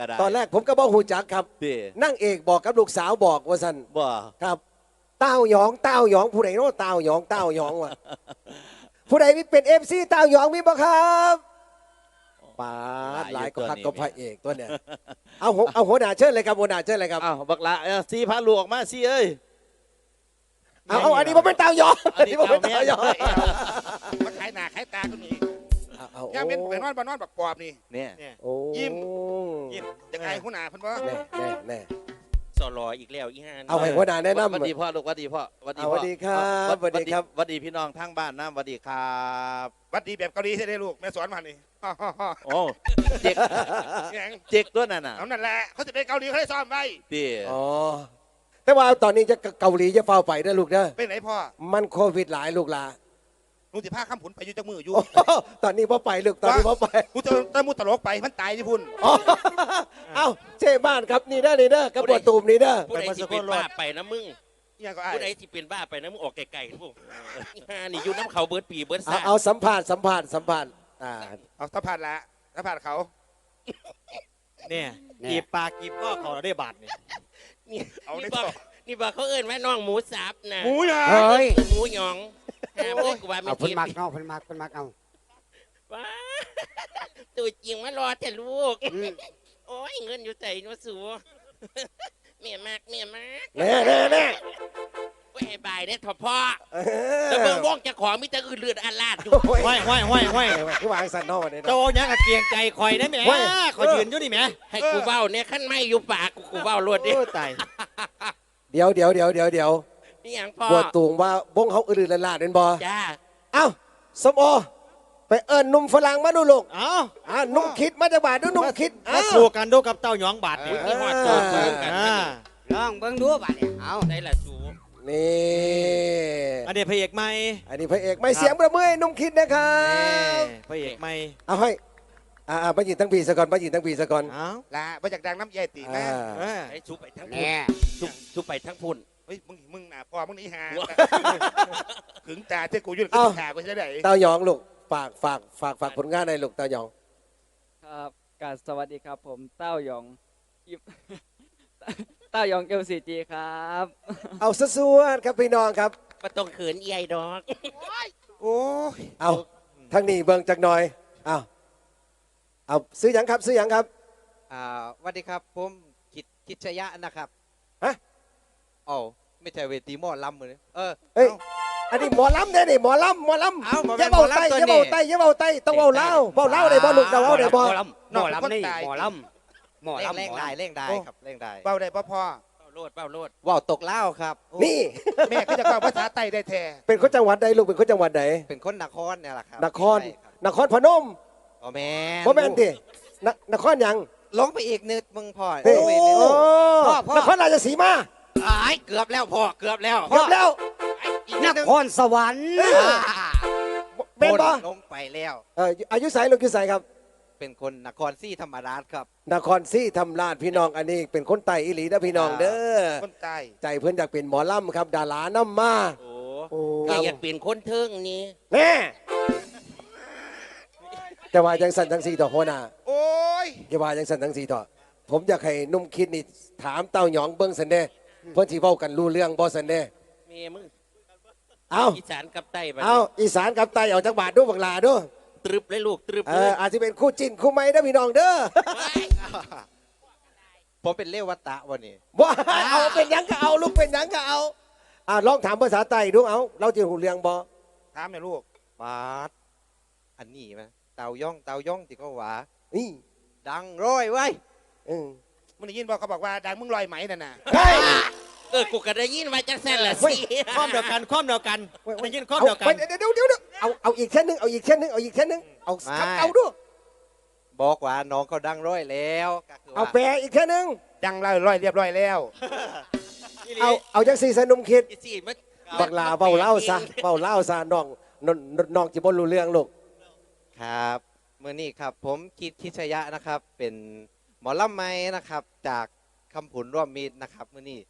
ก็ได้ตอนแรกผมก็บอกหูจักครับดีนั่งเอกบอกกับลูกสาวบอกว่าสันบ่ครับ เต้าหยองเต้าหยองผู้ใดเนาะเต้าหยองเต้าหยองวะผู้ใดมีเป็นเอฟซีเต้าหยองมีบ่ครับปาดหลายก็คักก็พระเอกตัวเนี่ยเอาหัวเอาหัวหน้าเชิญเลยครับหัวหน้าเชิญเลยครับอ้าวบักละเอ้าสีพาลูกออกมาสิเอ้ยเอาเอาอันนี้ผมเป็นเต้าหยองอัอันนนี้นี้ผมเป็นเต้าเต้าหยองแม่มาขายหน้าขายตาก็มีเอา เอาย่างเป็นไปนอนบ่นอนบักปอบนี่เนี่ย โอ้ยิ้ม ยิ้มจะไงหัวหน้าเพิ่นบ่แน่แน่แน่สอรออีกแล้วอีห่านเอาให้หัวหน้าแนะนำหวัดดีพ่อลูกหวัดดีพ่อหวัดดีเอาพ่อหวัดดีครับเอาหวัดดีครับ หวัดดีพี่น้องทางบ้านนะหวัดดีครับวัดดีแบบเกาหลีใช่ไหมลูกแม่สอนมานี่โอ้เจ๊กยังเจ๊กด้วยน่ะน่ะเอานั่นแหละเขาจะไปเกาหลีเขาได้ซ้อมไว้ดีอ๋อแต่ว่าตอนนี้จะเกาหลีจะเฝ้าไปนะลูกนะไปไหนพ่อมันโควิดหลายลูกหลา หนูสิพาข้ามผุนไปอยู่จักมืออยู่โอ้โหตอนนี้พ่อไปลูกตอนนี้พ่อไปกูจะตะมุตลกไปมันตายที่พุ่นอ๋อเอ้าเจ้บ้านครับนี่เด้อนี่เด้อกระปวดตูมนี่เด้อผู้ใดที่เป็นบ้าไปนะมึงยังก็ไอ้ผู้ใดที่เป็นบ้าไปนะมึงออกไกลๆพวกอีห่านี่อยู่น้ำเขาเบิร์ดปีเบิร์ดเอาซ่าเอาสัมผัสสัมผัสสัมผัสอ่าเอาสะพานละสะพานเขาเนี่ยกีบปากกีบก็เขาได้บาทเนี่ยนี่เอาได้นี่บอกต่อนี่บอกเขาเอิ้นว่าน้องหมูสับนะหมูยาเฮ้ยหมูหยอง ห้ามเลยกูว่าไม่เอาเพิ่นคิดมักเนาะเพิ่นมักเพิ่นมักเอาว้าตัวจริงมารอแต่ลูก อืมโอ้ยเงินอยู่ใส่นวสูเมียมากเมียมากแน่แน่แน่ไว้ให้บายได้ทอพ่อเอแล้วเบิ่งอว่องเจะของมิตรอื่นเลือดอาลาดอยู่โอ้ยห้อยห้อยห้อยห้อยคือวางสันนอกวันนี้เจ้าเนาะ เอาหยังกับเกียงใจคอยได้ไหมห้อยคอยยืนอยู่นี่แหมให้กูเบ้าเนี่ยขั้นไม่อยู่ปากกูกูเบ้ารวดดิโอ้ตายเดี๋ยวเดี๋ยวเดี๋ยวเดี๋ยวเดี๋ยว นี่อย่างพ่อปวดตูงว่าบงเขาอื่นๆลาดๆเป็นบ่จ้าเอ้าสมโอไปเอิญนุ่มฝรั่งมาดูลูกเอาอ่านุ่มคิดมาจากบาทดูนุ่มคิดมาอ้าวสู้กันดูกับเต้าหยองบาทนี่มีหอดตัวเพิ่มกันอ่าลองเบิ่งดูบัดนี้เอาได้ละสูนี่อันนี้พระเอกใหม่อันนี้พระเอกไม่เสียงประมือให้นุ่มคิดนะครัเอ้บพระเอกใหม่เอาให้อ่าอ่าป้าหญิงทั้งปีสะก่อนป้าหญิงทั้งปีสะก่อนเอาละมาจากดังน้ำใหญ่ตีอ่านะเออไอ้ชุบไปทั้งพุ่นแน่ชุบชุบไปทั้งพุ่นเฮ้ยมึงมึงหน้าพ่อมึงนี่หาว้าขึงตาเจ้ากูอยุ่งกับขากูใช่ไหมเต้ายองลูกฝากฝากฝากฝากผลงานในอยลูกเต้ายอง ครับกราบสวัสดีครับ ผมเต้าหยองอิมเต้าหยองเอลซีจีครับ เอาสวดๆครับพี่น้องครับก็ต้องเขินเอียดอกโอ้ยเอาทางนี้เบิ่งจักหน่อยเอาเอาซื้อหยังครับซื้อหยังครับอ่าสวัสดีครับผมกิตกิจชยะนะครับฮะโอ้าไม่ใช่เวทีหมอลำเลยเออ เฮ้ย อันนี้หมอลำเด้นี่หมอลำหมอลำเอ้าบ่อแม่ย่านเบาหมอลำไตตัวอย่านี้เบาไตอย่าเบาไตต้องเบาเล่าเบาเล่าได้บ่ลูกเบาเล่าได้บ่หมอลำหมอลำนี่หมอลำหมอเร่งลำเร่งหมอได้ลำเร่งได้ครับเร่งได้เบาได้พ่อพ่อเป้าโลดเป้าโลดว่าวตกเล่าวครับ นี่ แม่ก็จะกล่าวภาษาไต้ได้แท้เป็นคนจังหวัดใดลูกเป็นคนจังหวัดไหนเป็นคนนครเนี่ยแหละครับนคร ใช่บนครพนมอ๋อแม่บ่แม่นตินนครหยังลงไปอีกนิดมึงพ่อเฮ้ยลงไปอีกนิดโอ้พ่อพ่อ นครราชสีมา อ้ายเกือบแล้วพ่อเกือบแล้วเกือบแล้วนครสวรรค์เออเป็นบ่ ลงไปแล้ว เอ่ออายุไสลูกอายุไสครับ เป็นคนนครศรีธรรมราชครับ นครศรีธรรมราชพี่น้องอันนี้เป็นคนไต้อีหลีนะพี่น้องเด้อคนใต้ใจเพื่อนอยากเป็นหมอลำครับ ดาราน้ำมาโอ้โอ้แกอยากเปลี่ยนคนเทิงนี่แน่จะว่าจังสันทั้งสี่ต่อหัวหน้าโอ้ยจะว่าจังสันทั้งสี่ต่อผมอยากให้นุ่มคิดนี่ถามเต้าหยองเบิ้งสันเด้ เพื่อนที่เว้ากันรู้เรื่องบ่สันเด้เมียมึงเอาอีสานกับใต้บัดเอานี้อีสานกับไตเอาจักบาทดูบังลาดูตรึบเลยลูกตรึบเอเลอยอาจจะเป็นคู่จิ้นคู่ไม้นะพี่น้องเด้อผมเป็นเลวัตะวันนี้ว่าเอาเป็นหยังก็เอาลูกเป็นหยังก็เอาอ่าลองถามภาษาไต้ดูเอาเราจะหูเรื่องบ่ถามแม่ลูกบาดอันนี้ไหมเตาย่องเตาย่องที่เขาว่านี่ดังร้อยไว้ย เออ มึงได้ยินบอกเขาบอกว่าดังมึงลอยไหมนั่นน่ะ เฮ้ยเออกูก็ได้ยินมาจากแซ่นละเฮ้สิยความเดียวกันความเดียวกันเว้ยได้เว้ยยินความเอาเดียวกัไปนเดี๋ยวเดี๋ยวเดี๋ยวเอาเอาอีกเช่นนึงเอาอีกเช่นนึงเอาอีกเช่นนึงเอาคำเอาดูบอกว่าน้องเขาดังร้อยแล้วก็คือเอาว่าแปลอีกเช่นนึงดังลอยลอยเรียบร้อยแล้วเอาเอาจังสี่สนุมคิดอีสิมันบักลาเบาเล่าซะเบาเล่าซะน้องน้องน้องจิบนรู้เรื่องลูกครับเมื่อนี้ครับ ผมคิดคิดชยะนะครับ เป็น หมอลำไม้นะครับ จากคำผุนร่วมมิตรนะครับเมื่อนี้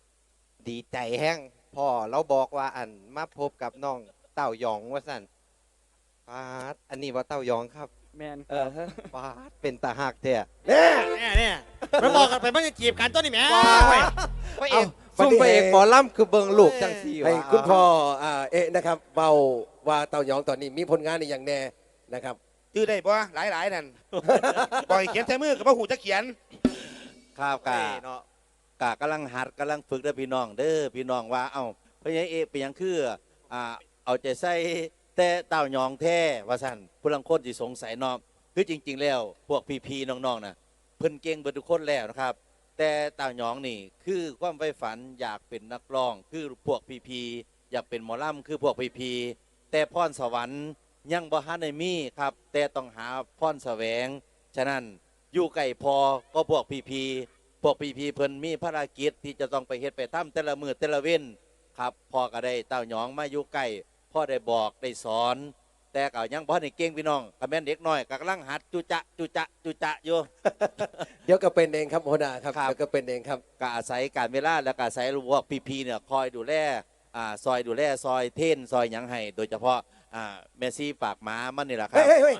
ดีใจแห้งพ่อเราบอกว่าอันมาพบกับน้องเต้ายองว่าสั่นปาดอันนี้ว่าเต้ายองครับ แมนเออปาดเป็นตาหักเถอะเนี่ยเนี่ยเนี่ยมันบอกกันไปมันจะจีบกันต้นนี่แหม่พระเอเอากบัดซุ่มนี้พระเอกหมอลำคือเบิงลูกจังสี่ให้วะ คุณพ่ออ่าเอะนะครับเบาว่าเต่าหยองตอนนี้มีผลงานในอย่างแน่นะครับ ชื่อได้ปะหลายหลายๆนั่น ปล่อยเขียนใช้มือกับพ่อหูจะเขียนครับกาเนาะกากำลังหัดกำลังฝึกเด้อพี่น้องเด้อพี่น้องว่าเอ้าพญาเอกเป็นหยังคืออ่าเอาใจใส่แต่เต่ายองแท้ว่าสั่นผู้ลังคนที่สงสัยเนาะคือจริง ๆ แล้วพวกพี่ๆน้องๆน่ะเพิ่นเก่งเบิดทุกคนแล้วนะครับ แต่เต่ายองนี่คือความใฝ่ฝันอยากเป็นนักร้อง คือพวกพี่ๆอยากเป็นหมอลำคือพวกพี่ๆแต่พรสวรรค์ ยังบ่ฮันได้มีครับ แต่ต้องหาพรแสวง ฉะนั้นอยู่ไก่พอก็พวกพี่ๆพวกพี่ๆเพิ่นมีภารกิจที่จะต้องไปเฮ็ดไปทำแต่ละมือแต่ละเว้นครับพ่อก็ได้เต้าหยองมาอยู่ใกล้พ่อได้บอกได้สอน แต่ก็ยังบ่ได้เก่งพี่น้องก็แม่นเด็กน้อยก็กำลังหัดจุจะจุจะจุจะอยู่เดี๋ยวก็เป็นเองครับหัวหน้าครับครับเดี๋ยวก็เป็นเองครับก็อาศัยการเวลาแล้วก็อาศัยพวกพี่ๆเนี่ยคอยดูแลอ่าซอยดูแลซอยเท่นซอยหยังให้โดยเฉพาะ อ่าเมสซี่ฝากหมามันนี่แหละคเฮ้รัยบเฮ้ยเฮ้ย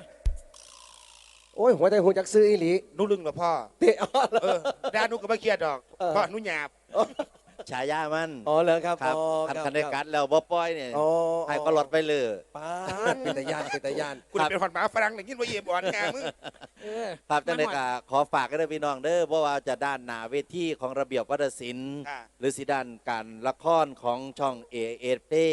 โอ้ยหัวใจหัวจักซื้ออีหลีนุ่ลึงเหรอพ่อเตะอ้อเหรอ เออด้านนุก็ไม่เครียดดอกเออ พ่อนุหยาบฉายามันอ๋อเหรอครับครับอ๋อคันครับคันได้กัดแล้วบ่ปล่อยเนี่ยอ๋อให้ก็ลดไปเลยป้าดเป็นตาย่านเป็นตาย่านกูเป็นคนหมาฝรั่งอย่างนี้ว่าเยี่ยมอ่อนงามึงครับจังไดก็ขอฝากกันด้วยพี่น้องเด้อเพราะว่าจะด้านหน้าเวทีของระเบียบวัฒนศิลป์ อ่า หรือสิด้านการละครของช่องเอเอเต้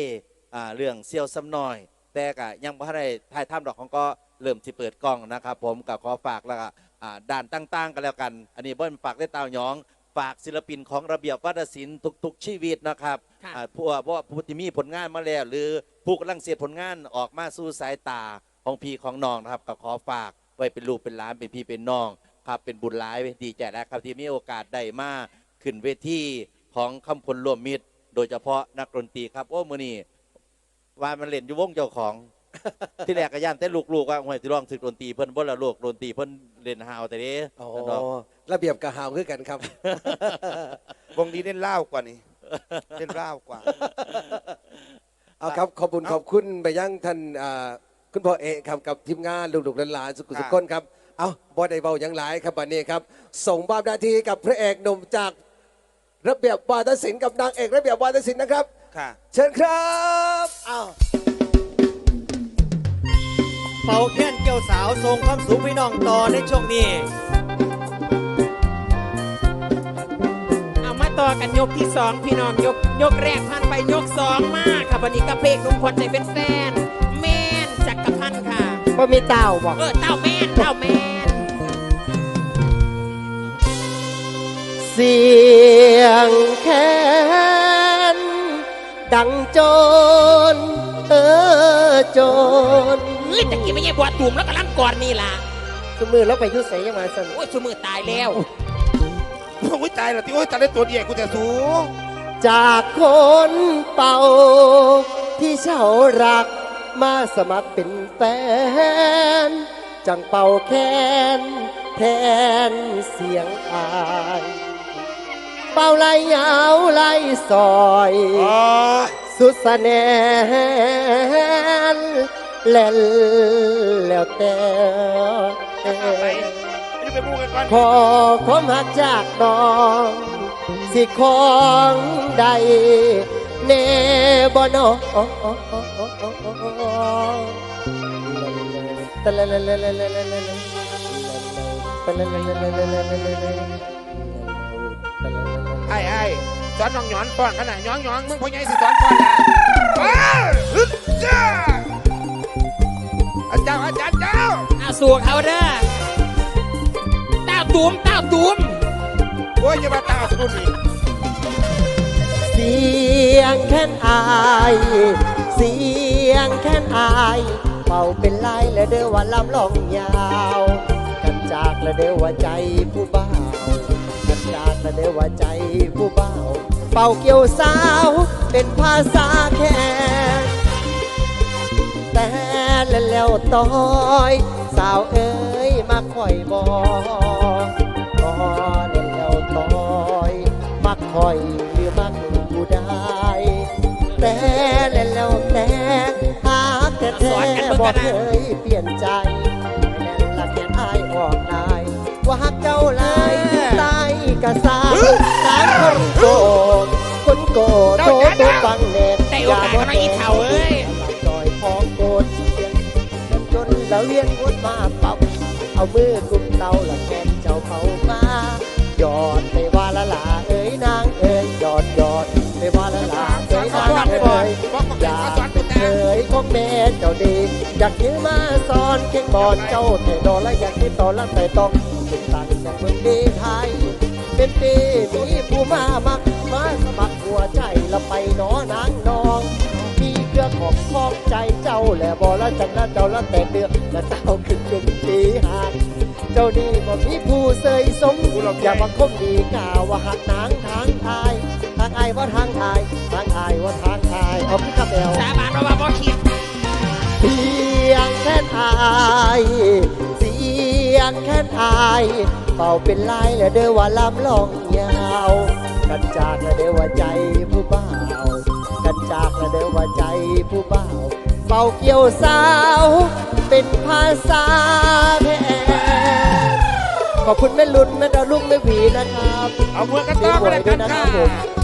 อ่าเรื่องเซียวซ้ำน้อย แต่ก็ยังบ่ทันได้ถ่ายทำดอกของก็เริ่มที่เปิดกล้องนะครับ ผมก็ขอฝากแล้วก็อ่าด้านต่างๆกันแล้วกัน อันนี้เบิ้ลฝากได้เตาหยอง ฝากศิลปินของระเบียบวัฒนศิลป์ทุก ๆ ชีวิตนะครับค่ะ อ่าผู้เพราะว่าผู้ที่มีผลงานมาแล้ว หรือผู้กำลังเสียผลงานออกมาสู่สายตาของพี่ของน้องนะครับก็ขอฝากไว้เป็นลูกเป็นหลานเป็นพี่เป็นน้องครับเป็นบุญร้ายดีใจแล้วครับที่มีโอกาสได้มาขึ้นเวทีของคำพลรวมมิตร โดยเฉพาะนักดนตรีครับโอ้มือนี่ ว่ามันเล่นอยู่วงเจ้าของ ที่แรกก็ย่านแต่ลูกๆว่าห่วยที่ร้องถึกดนตรีเพิ่นบ่ละลูกดนตรีเพิ่นเล่นฮาวแต่เด้อ๋อนั่นดอกระเบียบกระหาวคือกันครับ วงนี้เล่นเหล้ากว่านี่เล่นเหล้ากว่า เอาครับขอบคุณขอบคุณไปยังท่านอ่าคุณพ่อเอกครับกับทีมงานลูกๆหลานๆสุขุสุขคนครับ เอาบอได้เบาอย่างหลายครับวันนี้ครับ ส่งบาปหนาทีกับพระเอกหนุ่มจากระเบียบวาทศิลป์กับนางเอกระเบียบวาทศิลป์นะครับ ค่ะ เชิญครับอ้าวเป่าแค้นเกี่ยวสาวทรงความสูงพี่น้องต่อในช่วงนี้เอามาต่อกันยกที่สองพี่น้องยก ยกแรกผ่านไปยกสองมาค่ะวันนี้กระเพกลุงพลใจเป็นแฟนแม่นจักรพันธ์ค่ะ บ่มีเต่าบอกเออเต้าแม่นเต้าแม่นเสียงแคน ดังโจรเออโจรเฮ้ยตะกี้ไม่ใช่บัวตุ่มแล้วกำลังกอดนี่ล่ะสมือแล้วไปอยุ่ใส่ยังมาสั่นโอ้ยสมือตายแล้วโอ้ยตายแล้วที่โอ้ยตายได้ตัวเดียวกูแต่สูงจากคนเป่า ที่เช่ารักมาสมัครเป็นแฟน จังเป่าแคนแทนเสียงอาย เป่าไล่ยาวไล่ซอยอ๋อสุดสะแนนเล่นแล้วแต่ไปนี่ไปมูกันก่อนขอความหักจากน้อง สิของใดเนบ่นอตะละละละละละละละละละ ไอ้ไอ้สอนน้องหยอนป้อนขนาดหยองหยองมึงพ่อใหญ่สิสอนป้อนนะอ้าวฮึดจ้าอาจารย์อาจารย์เจ้าเอาสู่เขาเด้อเต้าตุ่มเต้าตุ่มโอ้ยอย่ามาตาสนุนอีกเสียงแค้นอายเสียงแค้นอายเป่าเป็นลายและเด้อว่าลำลองยาว กันจากและเด้อว่าใจผู้บ่าวกัน จากแลว่าใจผู้บ่าเป่าเกี่ยวสาว เป็นภาษาแค่แต่แล้วต้อย สาวเอ้ยมาคอยบอกก็แล้วต้อยมักคอยหรือมักผู้ใดแต่แล้วแต่หากแต่แท้บอกเคยเปลี่ยนใจแม่นละแค่อายออกได้ว่าหักเจ้าลายตายกะสา นสารคนโกดคนโกดโตโตฟังแน่ได้โอกาสเขาหน่อยอีเฒ่าเอ้ยจอยพองโกดเสียงจนแล้วเวียนวนมาเป่าเอามือกุมเตาละแกนเจ้าเขามาหยอดไปว่าละลาเอ้ยนางเอ้ยหยอดหยอดไปว่าละลาเอ้ยนางเอ้ยอกบอยาเอากเป็นเคยของแม่เจ้าดีอยากยืมมาสอนเข่งบอลเจ้าแต่ดอนและอยากที่ต่อและแต่ต้องเป็นตังจากเมืองดีไทย เป็นปีมีผู้มามักมาสมัครหัวใจละไปหนอนางนอง มีเครือของคล้องใจเจ้าแหละบอละจันนะเจ้าละแต่เดือกและเจ้าขึ้นจุ่มจีหากเจ้านี่บ่มีผู้เสยสมอย่ามาคมดีกล่าวว่าหักนางทางอาย ทางอายว่าทางอายทางอายว่าทางอายเอาพี่ครับแอวสาบานว่าบ่คิดเสียงแค่นอายเสียงแค่นอาย เป่าเป็นลายและเด้อว่าลำลองยาวกันจากและเด้อว่าใจผู้บ่าวกันจากและเด้อว่าใจผู้บ่าวเป่าเกี่ยวสาว เป็นภาษาแท้ขอบคุณแม่ลุนแม่ดาวลุงแม่หวีนะครับ เอามือกันต่อกันเลยกันค่ะ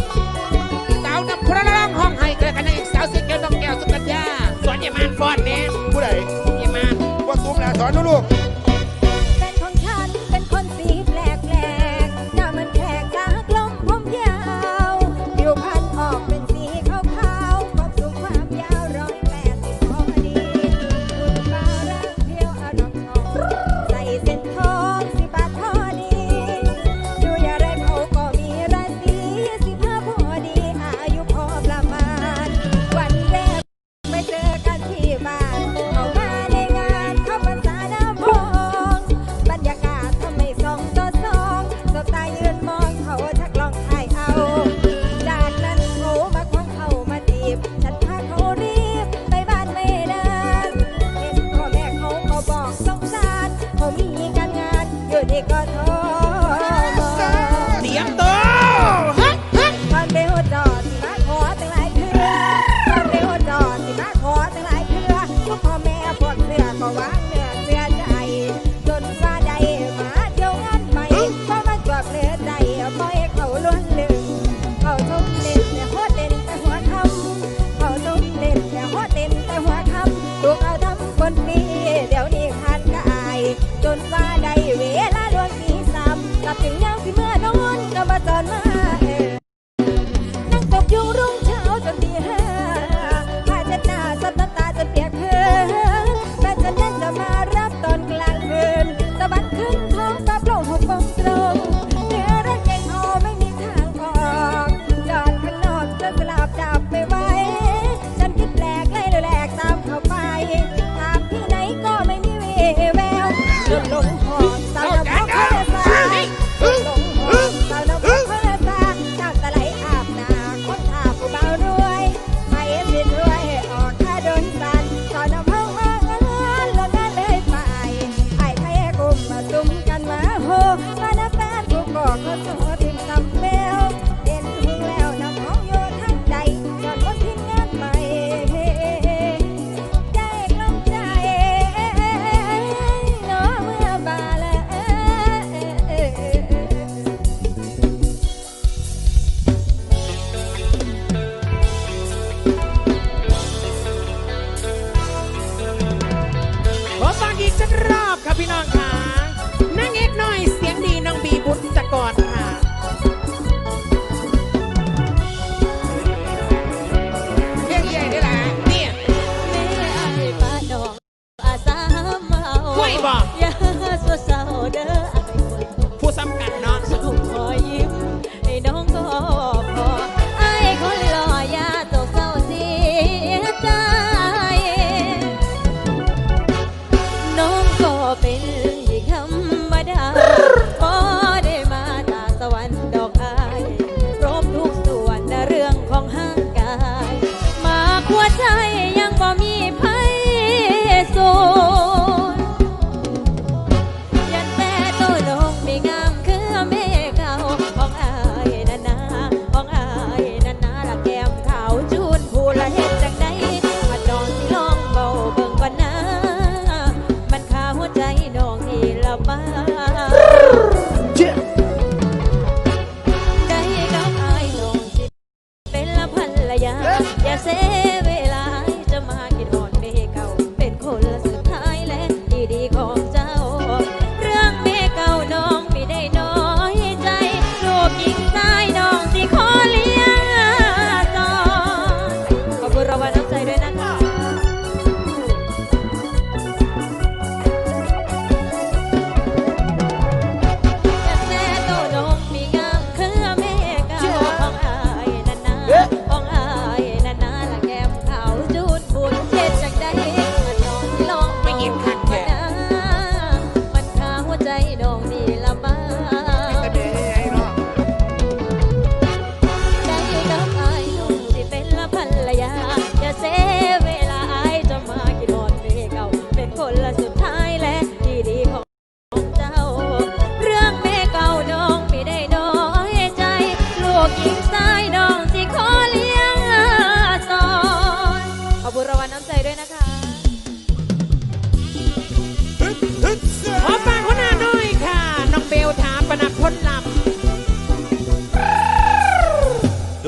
Gracias.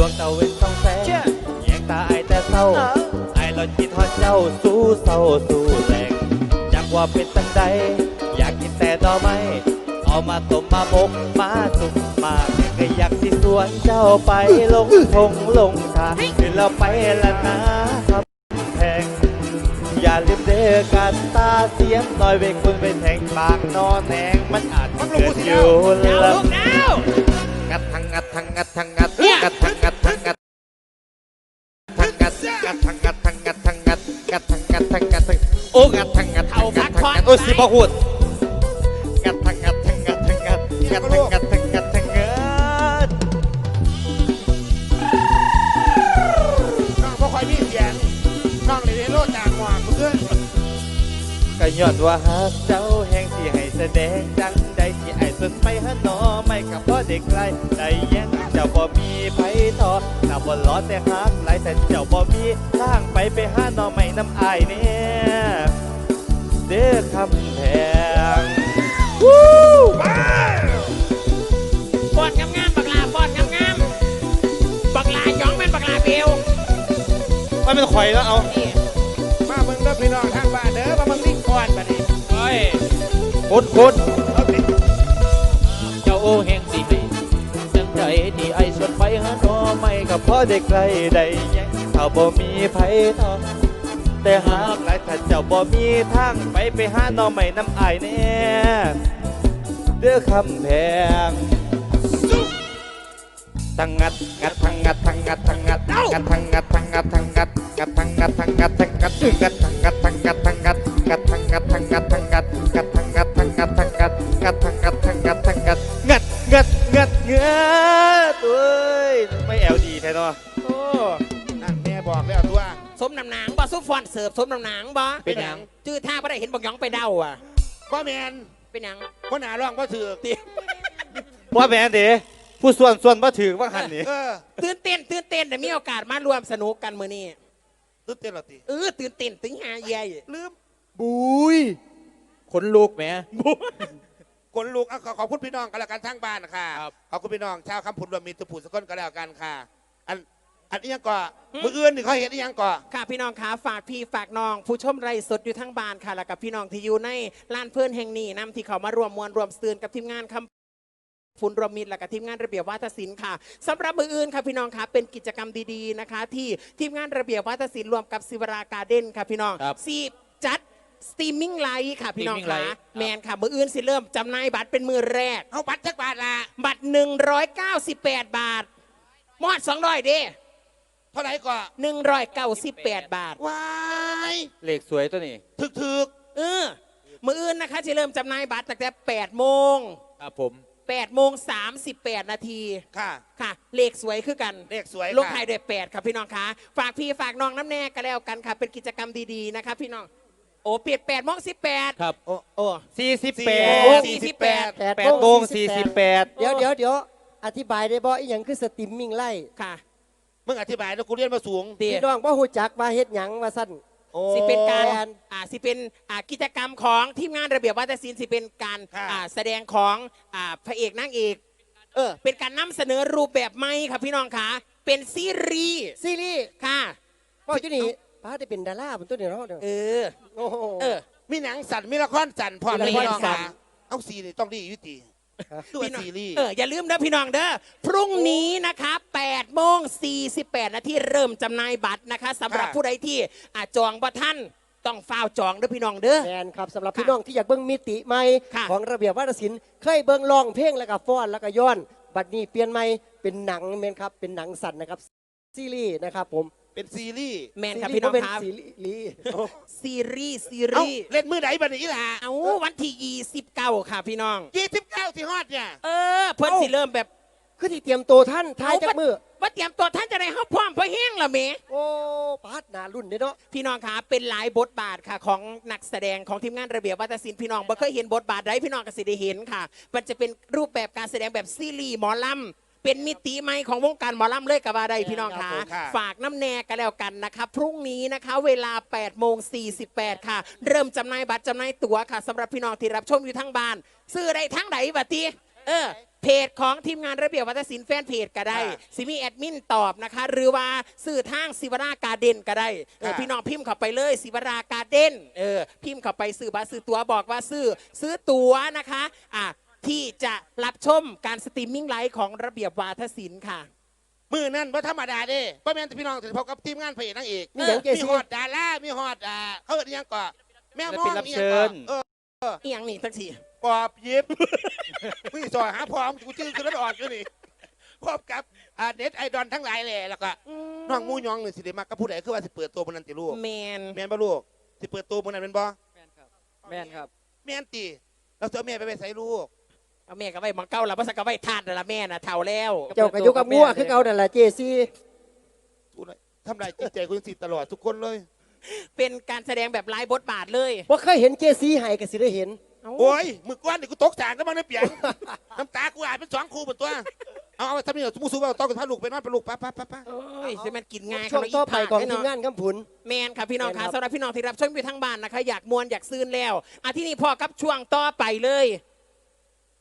วงตะเวนต้องแสงำเชื่อแยงตาไอายแต่เศร้าไอายเราคิดฮอดเจ้าสู้เศร้าสู้แรงอยากว่าเป็นตั้งใดอยากกินแต่ดอกไม้เอามาต้มมาบกมาสุกมาแม่ก็อยากที่สวนเจ้าไปลงทงลงทางคือเราไปละนะครับแพงอย่าลืมเด้อการตาเสียงหน่อยเวกคุณไปแทงปากนอนแหนงมันอาจเกิดอยู่ดาวละลูกดาวงัดทังงัดทังงัดทังงัดเนี่ยงัดทัง โอ้งัดทังงัดทังงัดทังงัดโอ้สิบ่พูดงัดทังงัดทังงัดทังงัดงัดทังงัดทังงัดทังงัดน้องบ่ค่อยมีเสียงน้องเลยได้โลดจากหวานเพื่อนก็ย้อนว่าหากเจ้าแห่งที่ให้แสดงจังใดที่ไอ้สนไปหาหนอไม่กับพ่อเด็กไรได้ยังเจ้าบ่มีไผต่อถ้าบ่ล้อแต่หักหลายแต่เจ้าบ่มีทางไปไปหาหนอไม่น้ำ อายเนี่ยเด้อคำแพงป้อนงามๆบักลาป้อนงามๆบักลาหยองเป็นบักลาเบลมันเป็นข่อยแล้วเอานี่มาเบิ่งเด้อพี่น้องทางบ้านเด้อมาเบิ่งลิงก่อนบัดนี้เฮ้ยคุดคุดเอาติเจ้าโอแห่งสิให้จังใดที่ไอ้ชวนไปหาหนอไม่ไม่กับพ่อเด็กไรได้ยังเขาบ่มีไผต่อ แต่หากหลายถ้าเจ้าบ่มีทางไปไปหาหนอไม่น้ำอายแน่เด้อคำแพงทังงัดงัดทังงัดทังงัดทังงัดงัดทังงัดทังงัดทังงัดงัดทังงัดทังงัดทังงัดงัดทังงัดทังงัดทังงัดงัดทังงัดทังงัดทังงัดงัดทังงัดทังงัดทังงัดงัดทังงัดทังงัดทังงัดงัดงัดงัดงัดเอ้ยไม่แอลดีแท้เนาะโอ้นั่นแม่บอกแล้วตัว สมน้ำหนังบ่ซุปฟอนเสิร์ฟสมน้ำหนังบ่เป็นหยัง จื้อท่าบ่ได้เห็นบักหยองไปเดาอะบ่แมนเป็นหยังบ่หนาร้องบ่ถือว่าแม่นเด้ผู้ส่วนส่วนมาถือว่าหันนี่เออตื่นเต้นตื่นเต้นแต่มีโอกาสมารวมสนุกกันมื้อนี้ตื่นเต้นเหรอติเออตื่นเต้นถึงหาใหญ่ลืมบุยขนลุกแหมกนลูกเอาขอขอบคุณพี่น้องกันแล้วกันทั้งบ้านค่ะ ครับ ขอบคุณพี่น้องชาวคำพุนรวมมีตุผูสกลก็แล้วกันค่ะ อัน อันนี้ยังก่อมืออื่นนี่เขาเห็นนี่ยังก่อค่ะพี่น้องคะฝากพี่ฝากน้อง ผู้ชมไรสดอยู่ทั้งบ้านค่ะแล้วกับพี่น้องที่อยู่ในลานเพื่อนแห่งนี้นำที่เขามารวมมวลรวมซืนกับทีมงานคำฟุนรวมมิตรและกับทีมงานระเบียบวัฒนศิลป์ค่ะสำหรับมืออื่นค่ะพี่น้องคะเป็นกิจกรรมดีๆนะคะ ที่ทีมงานระเบียบวัฒนศิลป์รวมกับศิวราการ์เด้นค่ะพี่น้องครับซีจัดสตรีมมิ่งไลฟ์ค่ะ พี่น้อง Streaming คะ Live แมนค่ะ มืออื่นสิเริ่มจำหน่ายบัตรเป็นมือแรก เอาบัตรจักบาทละบัตร 198 บาท มอด200เด้ เท่าไหร่ก่อ198 บาทว้ายเลขสวยตัวนี้ ถึกถึกเออมืออื่นนะคะจะเริ่มจำหน่ายบัตรตั้งแต่8โมงครับผม 8โมง38 นาทีๆค่ะ ค่ะ เลขสวยคือกันเลขสวยลงค่ะท้ายด้วย8ค่ะพี่น้องคะฝากพี่ฝากน้องน้ำแน่กันแล้วกันค่ะ เป็นกิจกรรมดีๆนะคะพี่น้อง โอ้เปลี่ยน8โมง18ครับ โอ้โอ้ 48โอ้แปด8โมง48 เดี๋ยวเดี๋ยวเดี๋ยวอธิบายได้บ่อีหยังคือสตรีมมิ่งไล่ค่ะ มึงอธิบายแล้วกูเรียนมาสูงเตี๋ยพี่น้องบ่ฮู้จักว่าเฮ็ดหยังว่าซั่น โอ้ สิเป็นการแมนอ่าสิเป็นอ่ากิจกรรมของทีมงานระเบียบวัฒนศิลป์สิเป็นการค่ะ อ่าแสดงของอ่าพระเอกนางเอกเออเป็นการนำเสนอรูปแบบใหม่ค่ะพี่น้องคะเป็นซีรีส์ซีรีส์ค่ะว่าอยู่นี่ป้าได้เป็นดาราบนตัวนี้เนาะเด้อเออ โอ้โห เออ มีหนังสั่นมีละครสั่นพร้อมมีเลยละครพี่น้องสั่ค่ะนเอาซีนี่ต้องดีอยุติ ตัวพี่น้องซีรีส์ เอออย่าลืมนะพี่น้องเด้อพรุ่งนี้นะคะ8โมง48นาทีเริ่มจำหน่ายบัตรนะคะสำหรับผู้ใดที่อาจองบ่ท่านต้องฟ้าวจองเด้อพี่น้องเด้อ แมนครับสำหรับพี่น้องที่อยากเบิ่งมิติใหม่ค่ะ ของระเบียบวัฒนศิลป์เคยเบิ่งร้องเพลงแล้วก็ฟ้อนแล้วก็ย้อน บัดนี้เปลี่ยนใหม่เป็นหนังแมนครับเป็นหนังสั้นนะครับซีรีส์นะครับผม เป็นซีรีส์แมนค่ะซีพี่น้องบ่เป็นครับซีรีส์ซีรีส์ซีเอ้ารีส์เล่นมือไหนบัดนี้ล่ะเอาวันที่29ค่ะพี่น้อง ยี่สิบเก้าที่ฮอดเนี่ย เออเพิ่นสิเริ่มแบบคือที่เตรียมตัวท่านท้ายจากมือ ว่าเตรียมตัวท่านจะได้เข้าพร้อมเพราะแห้งละเมโอ้ปาดหนารุ่นเด้เนาะพี่น้องคะเป็นหลายบทบาทค่ะ ของนักแสดงของทีมงานระเบียบวัฒนศิลป์พี่น้องบ่เคยเห็นบทบาทใดพี่น้องก็สิได้เห็นค่ะ มันจะเป็นรูปแบบการแสดงแบบซีรีส์หมอลำ เป็นมิติใหม่ของวงการหมอลำเลยกับว่าใดพี่น้องคะค่ะ ฝากน้ำแน่กันแล้วกันนะคะพรุ่งนี้นะคะเวลา8โมง48 ค่ะ เริ่มจำหน่ายบัตรจำหน่ายตั๋วค่ะสำหรับพี่น้องที่รับชมอยู่ทั้งบ้านซื้อได้ทั้งไหนบัดทีเออ เพจของทีมงานระเบียบวัฒนศิลป์แฟนเพจก็ได้ ค่ะสิมีแอดมินตอบนะคะ หรือว่าสื่อทางศิวราการเดนก็ได้เออค่ะ พี่น้องพิมพ์เข้าไปเลยศิวราการเดนเออพิมพ์เข้าไปซื้อบัตรซื้อตั๋วบอกว่าซื้อซื้อตั๋วนะคะอะ ที่จะรับชมการสตรีมมิ่งไลฟ์ของระเบียบวาทศิลป์ค่ะ มือนั่นว่าธรรมดาเด้พ่อแม่นพี่น้องถึงพบกับทีมงานเพจนางเอกมีหยังเจมีซี่ฮอดดารามีฮอดอ่าเขาเอิ้นอิหยังก่อแม่มองศิลปินรับอิหยังก่อเชิญเอออีหยังนี่สักทีปอบยิบพี่ซอยหาพร้อมกูชื่อคือรถออกอยู่นี่พบกับอ่าเน็ตไอดอลทั้งหลายเลยแล้วก็น้องมูยองนี่สิเดมากับผู้ใดคือว่าสิเปิดตัวบนนันติลูกแมนแม่นบ่ลูกสิเปิดตัวบนนั้นเป็นบ่แม่นครับ แม่นครับ แม่นตีเราเสือแม่ไปไปใส่ลูก เอาแม่ก็ไว้หมังเก้าแล้วภาษาก็ไว้ทานแล้วละแม่น่ะเท่าแล้วเจ้าก็อยู่กับงัวคือเก่านั่นแหละเจซี่กูน่ะทำลายจิตใจคุณสิตลอดทุกคนเลย เป็นการแสดงแบบไร้บทบาทเลยบ่เคยเห็นเจซี่ให้ก็สิได้เห็นโอ้ยมือก้อนนี่กูตกจานแล้วมันไม่เปลี่ยนน้ำตากูอาบเป็นสองคูบนตัว เอาเอาทำนี่มูซูว่าต้องกับพาลูกไปนอนไปลูกไป้าป้าป้าป้าโอ้ยจะมันกินง่ายช่วงขนาดต่อไปของอีทีผมงานคำผุน แมนค่ะพี่น้องแม่ค่ะนครับสำหรับพี่น้องที่รับชมอยู่ทางบ้านนะคะ อยากมวนอยากซื้นแล้วอะที่นี่พอกับช่วงต่อไปเลย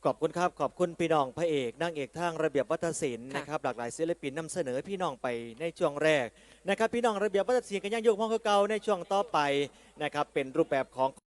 ขอบคุณครับ ขอบคุณพี่น้องพระเอกนางเอกทางระเบียบวัฒนศิลป์ค่ะ นะครับหลากหลายศิลปินนำเสนอพี่น้องไปในช่วงแรกนะครับพี่น้องระเบียบวัฒนศิลป์ก็ยังอยู่ห้องเก่าๆในช่วงต่อไปนะครับเป็นรูปแบบของ